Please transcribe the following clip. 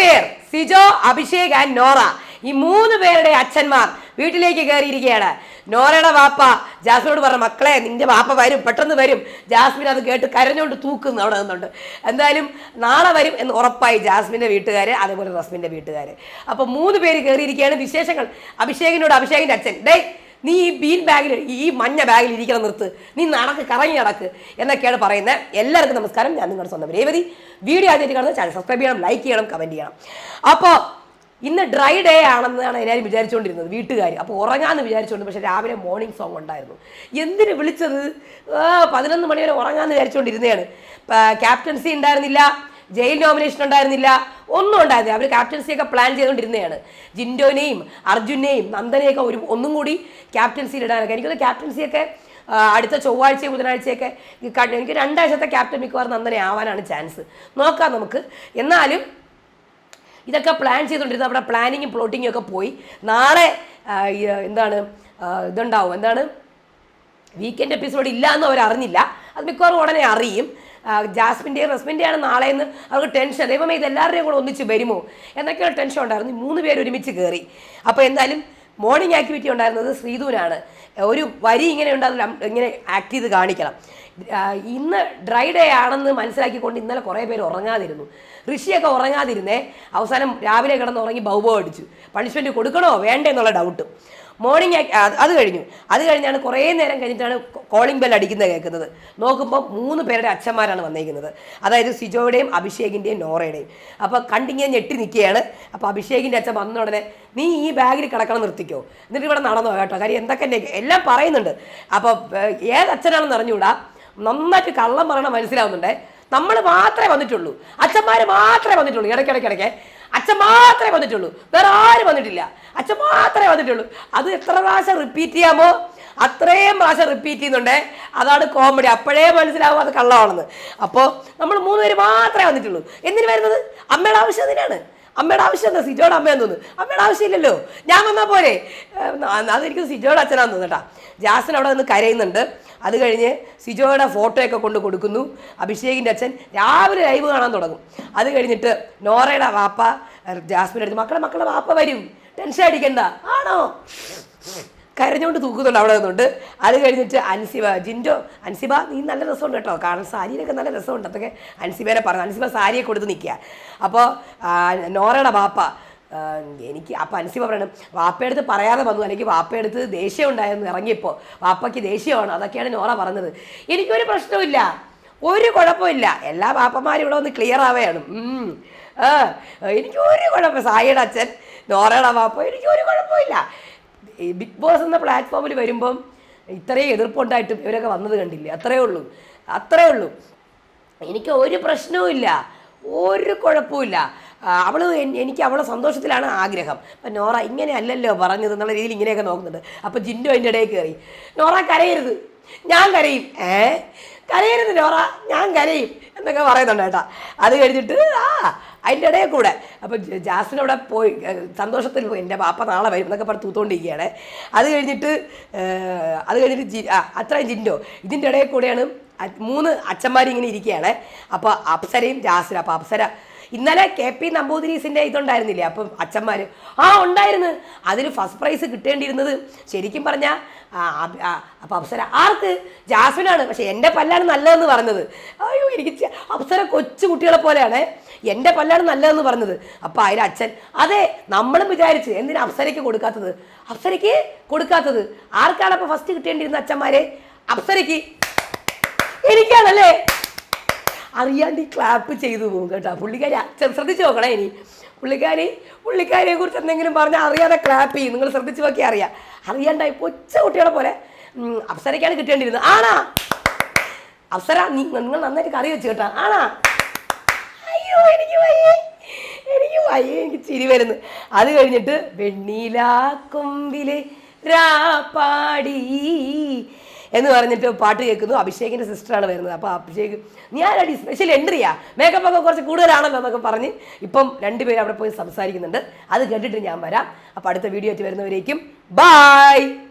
പേർ സിജോ അഭിഷേക് ആൻഡ് നോറ. ഈ മൂന്ന് പേരുടെ അച്ഛന്മാർ വീട്ടിലേക്ക് കയറിയിരിക്കുകയാണ്. നോറയുടെ വാപ്പ ജാസ്മിനോട് പറഞ്ഞ മക്കളെ നിന്റെ വാപ്പ വരും പെട്ടെന്ന് വരും. ജാസ്മിൻ അത് കേട്ട് കരഞ്ഞുകൊണ്ട് തൂക്കുന്നു അവിടെ നിന്നുണ്ട്. എന്തായാലും നാളെ വരും എന്ന് ഉറപ്പായി ജാസ്മിന്റെ വീട്ടുകാർ അതേപോലെ റസ്മിന്റെ വീട്ടുകാർ അപ്പോൾ മൂന്ന് പേര് കയറിയിരിക്കുകയാണ് വിശേഷങ്ങൾ. അഭിഷേകിനോട് അഭിഷേകിന്റെ അച്ഛൻ ഡേ നീ ഈ ബീൻ ബാഗിൽ ഈ മഞ്ഞ ബാഗിൽ ഇരിക്കണം നിർത്ത്. നീ നടക്ക് കറങ്ങി നടക്ക് എന്നൊക്കെയാണ് പറയുന്നത്. എല്ലാവർക്കും നമസ്കാരം. ഞാൻ നിങ്ങളുടെ സ്വന്തം രേവതി. വീഡിയോ ആദ്യമായിട്ട് കാണുന്നത് ചാനൽ സബ്സ്ക്രൈബ് ചെയ്യണം ലൈക്ക് ചെയ്യണം കമന്റ് ചെയ്യണം. അപ്പോൾ ഇന്ന് ഡ്രൈ ഡേ ആണെന്നാണ് എല്ലാവരും വിചാരിച്ചുകൊണ്ടിരുന്നത് വീട്ടുകാർ അപ്പോൾ ഉറങ്ങാമെന്ന് വിചാരിച്ചുകൊണ്ട് പക്ഷേ രാവിലെ മോർണിംഗ് സോങ് ഉണ്ടായിരുന്നു. എന്തിന് വിളിച്ചത്? പതിനൊന്ന് മണി വരെ ഉറങ്ങാമെന്ന് വിചാരിച്ചുകൊണ്ടിരുന്നതാണ്. ക്യാപ്റ്റൻസി ഉണ്ടായിരുന്നില്ല. ജയിൽ നോമിനേഷൻ ഉണ്ടായിരുന്നില്ല. ഒന്നും ഉണ്ടായിരുന്നില്ല. അവർ ക്യാപ്റ്റൻസി ഒക്കെ പ്ലാൻ ചെയ്തുകൊണ്ടിരുന്നതാണ്. ജിൻഡോനെയും അർജുനെയും നന്ദനെയൊക്കെ ഒരു ഒന്നും കൂടി ക്യാപ്റ്റൻസിയിൽ ഇടാനൊക്കെ. എനിക്കൊന്ന് ക്യാപ്റ്റൻസിയൊക്കെ അടുത്ത ചൊവ്വാഴ്ച ബുധനാഴ്ചയൊക്കെ എനിക്ക് രണ്ടാഴ്ചത്തെ ക്യാപ്റ്റൻ മിക്കവാറും നന്ദനെ ആവാനാണ് ചാൻസ് നോക്കാം നമുക്ക്. എന്നാലും ഇതൊക്കെ പ്ലാൻ ചെയ്തുകൊണ്ടിരുന്നത് അവിടെ പ്ലാനിങ്ങും പ്ലോട്ടിങ്ങും ഒക്കെ പോയി. നാളെ എന്താണ് ഇതുണ്ടാവും. എന്താണ്? വീക്കെൻഡ് എപ്പിസോഡ് ഇല്ല എന്ന് അവർ അറിഞ്ഞില്ല അത് മിക്കവാറും ഉടനെ അറിയും. ജാസ്മിന്റെയും റസ്മിന്റെയാണ് നാളെ എന്ന് അവർക്ക് ടെൻഷൻ ദൈവമേ ഇത് എല്ലാവരുടെയും കൂടെ ഒന്നിച്ച് വരുമോ? എന്നൊക്കെയുള്ള ടെൻഷൻ ഉണ്ടായിരുന്നു. മൂന്ന് പേര് ഒരുമിച്ച് കയറി അപ്പോൾ എന്തായാലും മോർണിംഗ് ആക്ടിവിറ്റി ഉണ്ടായിരുന്നത് ശ്രീദൂരാണ് ഒരു വരി ഇങ്ങനെ ഉണ്ടാകുന്ന ഇങ്ങനെ ആക്ട് ചെയ്ത് കാണിക്കണം. ഇന്ന് ഡ്രൈ ഡേ ആണെന്ന് മനസ്സിലാക്കിക്കൊണ്ട് ഇന്നലെ കുറേ പേര് ഉറങ്ങാതിരുന്നു. ഋഷിയൊക്കെ ഉറങ്ങാതിരുന്നേ അവസാനം രാവിലെ കിടന്ന് ഉറങ്ങി ബൗബോ അടിച്ചു. പണിഷ്മെന്റ് കൊടുക്കണോ? വേണ്ടേ എന്നുള്ള ഡൗട്ട് മോർണിംഗ് അത് കഴിഞ്ഞു. അത് കഴിഞ്ഞാണ് കുറേ നേരം കഴിഞ്ഞിട്ടാണ് കോളിംഗ് ബെൽ അടിക്കുന്നത് കേൾക്കുന്നത്. നോക്കുമ്പോൾ മൂന്ന് പേരുടെ അച്ഛന്മാരാണ് വന്നിരിക്കുന്നത് അതായത് സിജോയുടെയും അഭിഷേകിന്റെയും നോറയുടെയും. അപ്പോൾ കണ്ടിങ്ങനെ ഞെട്ടി നിൽക്കുകയാണ്. അപ്പോൾ അഭിഷേകിന്റെ അച്ഛൻ വന്ന ഉടനെ നീ ഈ ബാഗിൽ കിടക്കണം നിർത്തിക്കോ. എന്നിട്ട് ഇവിടെ നടന്നോ കേട്ടോ. കാര്യം എന്തൊക്കെ എല്ലാം പറയുന്നുണ്ട്. അപ്പോൾ ഏത് അച്ഛനാണെന്ന് അറിഞ്ഞുകൂടാ? നന്നായിട്ട് കള്ളം പറയണ മനസ്സിലാവുന്നുണ്ടേ. നമ്മൾ മാത്രമേ വന്നിട്ടുള്ളൂ. അച്ഛന്മാർ മാത്രമേ വന്നിട്ടുള്ളൂ. ഇടയ്ക്കിടയ്ക്കിടയ്ക്ക്. അച്ഛൻ മാത്രമേ വന്നിട്ടുള്ളൂ. വേറെ ആരും വന്നിട്ടില്ല. അച്ഛൻ മാത്രമേ വന്നിട്ടുള്ളൂ. അത് എത്ര പ്രാവശ്യം റിപ്പീറ്റ് ചെയ്യാമോ? അത്രയും പ്രാവശ്യം റിപ്പീറ്റ് ചെയ്യുന്നുണ്ടേ. അതാണ് കോമഡി അപ്പോഴേ മനസ്സിലാവും അത് കള്ളമാണെന്ന്. അപ്പോൾ നമ്മൾ മൂന്ന് പേര് മാത്രമേ വന്നിട്ടുള്ളൂ. എന്തിനു വരുന്നത്? അമ്മയുടെ ആവശ്യം എന്തിനാണ് അമ്മയുടെ ആവശ്യം എന്താ? സിജോയുടെ അമ്മയെന്ന് തോന്നുന്നു അമ്മയുടെ ആവശ്യമില്ലല്ലോ. ഞാൻ വന്നാൽ പോരെ. അതെനിക്ക് സിജോയുടെ അച്ഛനാന്ന് തോന്നുന്നു കേട്ടാ. ജാസിൻ അവിടെ നിന്ന് കരയുന്നുണ്ട്. അത് കഴിഞ്ഞ് സിജോയുടെ ഫോട്ടോയൊക്കെ കൊണ്ട് കൊടുക്കുന്നു. അഭിഷേകിന്റെ അച്ഛൻ രാവിലെ ലൈവ് കാണാൻ തുടങ്ങും. അത് കഴിഞ്ഞിട്ട് നോറയുടെ വാപ്പ ജാസ്മിന്റെ ജാസ്മിൻ എടുത്ത് മക്കളെ മക്കളെ വാപ്പ വരും. ടെൻഷൻ അടിക്കണ്ട. ആണോ? കരഞ്ഞുകൊണ്ട് തൂക്കുന്നുണ്ട് അവിടെ നിന്നുണ്ട്. അത് കഴിഞ്ഞിട്ട് അൻസിബ ജിൻഡോ അൻസിബ നീ നല്ല രസമുണ്ട് കേട്ടോ. കാരണം സാരിയിലൊക്കെ നല്ല രസമുണ്ട്. അതൊക്കെ അൻസിബേനെ പറഞ്ഞു. അൻസിബ സാരിയെ കൊടുത്ത് നിൽക്കുക. അപ്പോൾ നോറയുടെ ബാപ്പ എനിക്ക് അപ്പം അൻസിബ പറയണം. വാപ്പയെടുത്ത് പറയാതെ വന്നു. അല്ലെങ്കിൽ വാപ്പയെടുത്ത് ദേഷ്യം ഉണ്ടായിരുന്നു ഇറങ്ങിയപ്പോൾ വാപ്പയ്ക്ക് ദേഷ്യമാണ്. അതൊക്കെയാണ് നോറ പറഞ്ഞത്. എനിക്കൊരു പ്രശ്നമില്ല ഒരു കുഴപ്പമില്ല. എല്ലാ വാപ്പന്മാരും ഇവിടെ ഒന്ന് ക്ലിയർ ആവുകയാണ് എനിക്കൊരു കുഴപ്പം സായിയുടെ അച്ഛൻ നോറയുടെ വാപ്പ എനിക്കൊരു കുഴപ്പമില്ല. ബിഗ് ബോസ് എന്ന പ്ലാറ്റ്ഫോമിൽ വരുമ്പം ഇത്രയും എതിർപ്പുണ്ടായിട്ടും ഇവരൊക്കെ വന്നത് കണ്ടില്ലേ? അത്രയേ ഉള്ളൂ. അത്രയേ ഉള്ളൂ. എനിക്ക് ഒരു പ്രശ്നവുമില്ല. ഒരു കുഴപ്പമില്ല ആ, അവൾ എനിക്ക് അവളെ സന്തോഷത്തിലാണ് ആഗ്രഹം. അപ്പം നോറ ഇങ്ങനെ അല്ലല്ലോ പറഞ്ഞത് എന്നുള്ള രീതിയിൽ ഇങ്ങനെയൊക്കെ നോക്കുന്നുണ്ട്. അപ്പം ജിൻഡോ എന്റെ ഇടയിൽ കയറി നോറ കരയരുത്. ഞാൻ കരയും. ഏ? കരയരുത് നോറ. ഞാൻ കരയും എന്നൊക്കെ പറയുന്നുണ്ട് കേട്ടോ. അത് കഴിഞ്ഞിട്ട് ആ അതിന്റെ ഇടയിൽ കൂടെ. അപ്പം ജാസ്മിൻ അവിടെ പോയി. സന്തോഷത്തിൽ പോയി. എന്റെ പാപ്പ നാളെ വരും എന്നൊക്കെ പറഞ്ഞ് തൂത്തോണ്ടിരിക്കുകയാണ്. അത് കഴിഞ്ഞിട്ട് അത് കഴിഞ്ഞിട്ട് ജി അത്രയും ജിൻഡോ. ഇതിന്റെ ഇടയിൽ കൂടെയാണ് മൂന്ന് അച്ഛന്മാരിങ്ങനെ ഇരിക്കുകയാണ്. അപ്പോൾ അപ്സരയും ജാസ്മിൻ അപ്പോൾ അപ്സര ഇന്നലെ കെ പി നമ്പൂതിരീസിന്റെ ഇതുണ്ടായിരുന്നില്ലേ? അപ്പം അച്ഛന്മാർ ആ ഉണ്ടായിരുന്നു. അതിന് ഫസ്റ്റ് പ്രൈസ് കിട്ടേണ്ടിയിരുന്നത് ശരിക്കും പറഞ്ഞാൽ അപ്പം അപ്സര. ആർക്ക്? ജാസ്മിനാണ്. പക്ഷെ എന്റെ പല്ലാണ് നല്ലതെന്ന് പറഞ്ഞത്. അയ്യോ എനിക്ക് അപ്സര കൊച്ചു കുട്ടികളെ പോലെയാണ്. എന്റെ പല്ലാണ് നല്ലതെന്ന് പറഞ്ഞത്. അപ്പം അതിൽ അച്ഛൻ അതെ നമ്മളും വിചാരിച്ച് എന്തിനാ അപ്സരയ്ക്ക് കൊടുക്കാത്തത്? അപ്സരയ്ക്ക് കൊടുക്കാത്തത്. ആർക്കാണ് അപ്പോൾ ഫസ്റ്റ് കിട്ടേണ്ടിയിരുന്ന അച്ഛന്മാരെ? അപ്സരയ്ക്ക്. എനിക്കാണല്ലേ? അറിയാണ്ട് ഈ ക്ലാപ്പ് ചെയ്തു പോകും കേട്ടോ. പുള്ളിക്കാരി ശ്രദ്ധിച്ച് നോക്കണേ ഇനി. പുള്ളിക്കാരി പുള്ളിക്കാരിയെ കുറിച്ച് എന്തെങ്കിലും പറഞ്ഞാൽ അറിയാതെ ക്ലാപ്പ് ചെയ്യും. നിങ്ങൾ ശ്രദ്ധിച്ച് നോക്കി അറിയാം. അറിയാണ്ടായി കൊച്ച കുട്ടികളെ പോലെ അപ്സരയ്ക്കാണ് കിട്ടേണ്ടിയിരുന്നത് ആണാ? അപ്സര നിങ്ങൾ നന്നായിട്ട് കറി വെച്ച് കേട്ടോ. ആണാ? അയ്യോ എനിക്ക് വയ്യേ. എനിക്ക് വയ്യേ. എനിക്ക് ചിരി വരുന്നു. അത് കഴിഞ്ഞിട്ട് വെണ്ണീലാക്കൊമ്പിലെ രാപ്പാടി എന്ന് പറഞ്ഞിട്ട് പാട്ട് കേൾക്കുന്നു. അഭിഷേകിന്റെ സിസ്റ്ററാണ് വരുന്നത്. അപ്പോൾ അഭിഷേക് ഞാനടി സ്പെഷ്യൽ എൻട്രിയാ മേക്കപ്പ് ഒക്കെ കുറച്ച് കൂടുതലാണല്ലോ എന്നൊക്കെ പറഞ്ഞ് ഇപ്പം രണ്ടുപേരും അവിടെ പോയി സംസാരിക്കുന്നുണ്ട്. അത് കേട്ടിട്ട് ഞാൻ വരാം. അപ്പോൾ അടുത്ത വീഡിയോ ആയിട്ട് വരുന്നവരേക്കും ബായ്